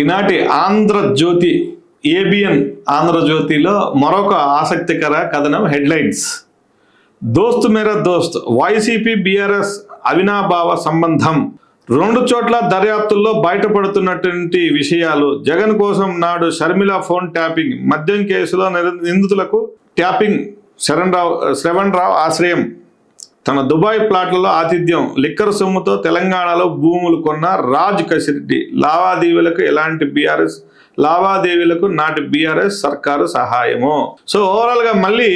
ఈనాటి ఆంధ్రజ్యోతి ఏబిఎన్ ఆంధ్రజ్యోతిలో మరొక ఆసక్తికర కథనం హెడ్లైన్స్. దోస్త్ మేరా దోస్త్ వైసీపీ బీఆర్ఎస్ అవినాభావ సంబంధం రెండు చోట్ల దర్యాప్తుల్లో బయటపడుతున్నటువంటి విషయాలు జగన్ కోసం నాడు షర్మిల ఫోన్ ట్యాపింగ్ మద్యం కేసులో నిందితులకు ట్యాపింగ్ శరణ్ రావు శ్రవణ్ రావు ఆశ్రయం. తన దుబాయ్ ప్లాట్లలో ఆతిథ్యం. లిక్కర్ సొమ్ముతో తెలంగాణలో భూములు కొన్న రాజ్ కసిరెడ్డి లావాదేవీలకు ఎలాంటి బీఆర్ఎస్ లావాదేవీలకు నాటి బీఆర్ఎస్ సర్కారు సహాయము. సో ఓవరాల్గా మళ్ళీ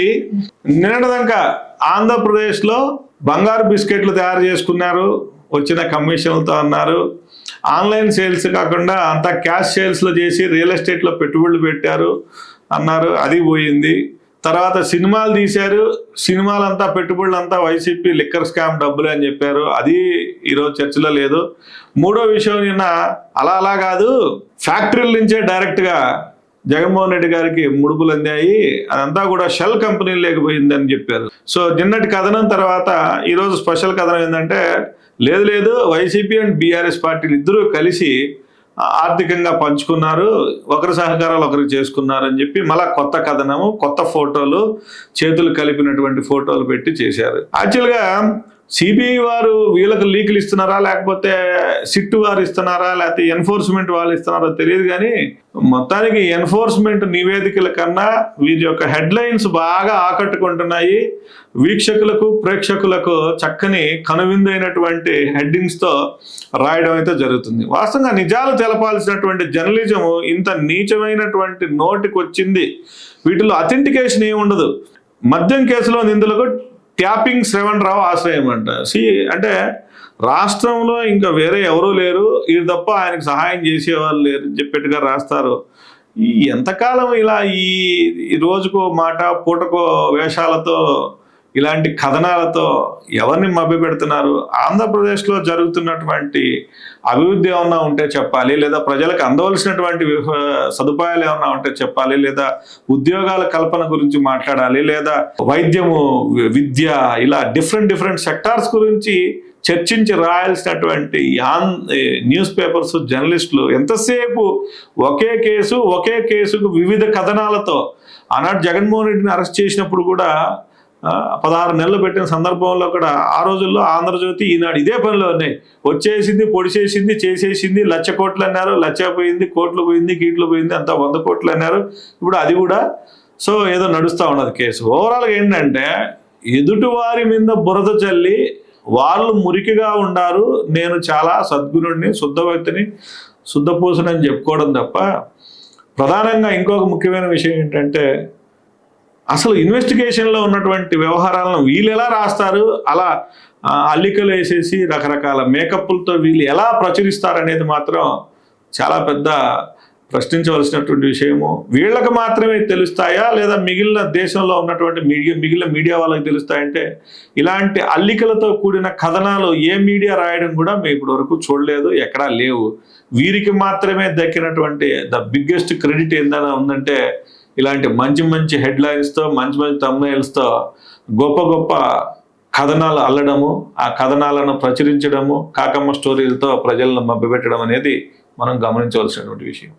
నిన్నటిదాకా ఆంధ్రప్రదేశ్లో బంగారు బిస్కెట్లు తయారు చేసుకున్నారు. వచ్చిన కమిషన్లతో అన్నారు. ఆన్లైన్ సేల్స్ కాకుండా అంతా క్యాష్ సేల్స్లో చేసి రియల్ ఎస్టేట్లో పెట్టుబడులు పెట్టారు అన్నారు. అది పోయింది. తర్వాత సినిమాలు తీశారు. సినిమాలంతా పెట్టుబడులంతా వైసీపీ లిక్కర్ స్కామ్ డబ్బులు అని చెప్పారు. అది ఈరోజు చర్చలో లేదు. మూడో విషయం నిన్న అలా అలా కాదు. ఫ్యాక్టరీల నుంచే డైరెక్ట్గా జగన్మోహన్ రెడ్డి గారికి ముడుపులు అందాయి. అదంతా కూడా షెల్ కంపెనీలు లేకపోయిందని చెప్పారు. సో నిన్నటి కథనం తర్వాత ఈరోజు స్పెషల్ కథనం ఏంటంటే లేదు లేదు వైసీపీ అండ్ బీఆర్ఎస్ పార్టీలు ఇద్దరూ కలిసి ఆర్థికంగా పంచుకున్నారు ఒకరి సహకారాలు ఒకరికి చేసుకున్నారు అని చెప్పి మళ్ళా కొత్త కథనము కొత్త ఫోటోలు చేతులు కలిపినటువంటి ఫోటోలు పెట్టి చేశారు. యాక్చువల్గా సిబిఐ వారు వీళ్ళకి లీకులు ఇస్తున్నారా లేకపోతే సిట్టు వారు ఇస్తున్నారా లేకపోతే ఎన్ఫోర్స్మెంట్ వాళ్ళు ఇస్తున్నారో తెలియదు కానీ మొత్తానికి ఎన్ఫోర్స్మెంట్ నివేదికల కన్నా వీరి యొక్క హెడ్లైన్స్ బాగా ఆకట్టుకుంటున్నాయి. వీక్షకులకు ప్రేక్షకులకు చక్కని కనువిందైనటువంటి హెడ్డింగ్స్తో రాయడం అయితే జరుగుతుంది. వాస్తవంగా నిజాలు తెలపాల్సినటువంటి జర్నలిజం ఇంత నీచమైనటువంటి నోటికి వచ్చింది వీటిలో అథెంటికేషన్ ఏమి ఉండదు మద్యం కేసులో నిందులకు ట్యాపింగ్ శ్రవణ్ రావు ఆశ్రయం అంట. సి అంటే రాష్ట్రంలో ఇంకా వేరే ఎవరూ లేరు. ఇది తప్ప ఆయనకు సహాయం చేసేవాళ్ళు లేరు చెప్పేట్టుగా రాస్తారు. ఈ ఎంతకాలం ఇలా ఈ ఈ రోజుకో మాట పూటకో వేషాలతో ఇలాంటి కథనాలతో ఎవరిని మభ్య పెడుతున్నారు ఆంధ్రప్రదేశ్లో జరుగుతున్నటువంటి అభివృద్ధి ఏమన్నా ఉంటే చెప్పాలి? లేదా ప్రజలకు అందవలసినటువంటి సదుపాయాలు ఏమన్నా ఉంటే చెప్పాలి? లేదా ఉద్యోగాల కల్పన గురించి మాట్లాడాలి? లేదా వైద్యము విద్య ఇలా డిఫరెంట్ డిఫరెంట్ సెక్టార్స్ గురించి చర్చించి రాయాల్సినటువంటి యాన్ న్యూస్ పేపర్స్ జర్నలిస్టులు ఎంతసేపు ఒకే కేసు ఒకే కేసుకు వివిధ కథనాలతో ఆనాడు జగన్మోహన్ రెడ్డిని అరెస్ట్ చేసినప్పుడు కూడా పదహారు నెలలు పెట్టిన సందర్భంలో కూడా ఆ రోజుల్లో ఆంధ్రజ్యోతి ఈనాడు ఇదే పనిలో ఉన్నాయి వచ్చేసింది పొడిచేసింది చేసేసింది లక్ష కోట్లు అన్నారు లక్ష పోయింది కోట్లు పోయింది గీట్లు పోయింది అంతా వంద కోట్లు అన్నారు. ఇప్పుడు అది కూడా సో ఏదో నడుస్తూ ఉన్నది కేసు. ఓవరాల్గా ఏంటంటే ఎదుటివారి మీద బురద చల్లి వాళ్ళు మురికిగా ఉండారు. నేను చాలా సద్గురుడిని శుద్ధ వ్యక్తిని శుద్ధపూసనని చెప్పుకోవడం తప్ప ప్రధానంగా ఇంకొక ముఖ్యమైన విషయం ఏంటంటే అసలు ఇన్వెస్టిగేషన్లో ఉన్నటువంటి వ్యవహారాలను వీళ్ళు ఎలా రాస్తారు? అలా అల్లికలు వేసేసి రకరకాల మేకప్లతో వీళ్ళు ఎలా ప్రచురిస్తారు అనేది మాత్రం చాలా పెద్ద ప్రశ్నించవలసినటువంటి విషయము. వీళ్ళకి మాత్రమే తెలుస్తాయా? లేదా మిగిలిన దేశంలో ఉన్నటువంటి మీడియా మిగిలిన మీడియా వాళ్ళకి తెలుస్తాయంటే ఇలాంటి అల్లికలతో కూడిన కథనాలు ఏ మీడియా రాయడం కూడా మేము ఇప్పటి వరకు చూడలేదు ఎక్కడా లేవు. వీరికి మాత్రమే దక్కినటువంటి ద బిగ్గెస్ట్ క్రెడిట్ ఏందైనా ఉందంటే ఇలాంటి మంచి మంచి హెడ్లైన్స్తో మంచి మంచి తమ్నైల్స్తో గొప్ప గొప్ప కథనాలు అల్లడము ఆ కథనాలను ప్రచురించడము కాకమ్మ స్టోరీలతో ప్రజలను మభ్యపెట్టడం అనేది మనం గమనించవలసినటువంటి విషయం.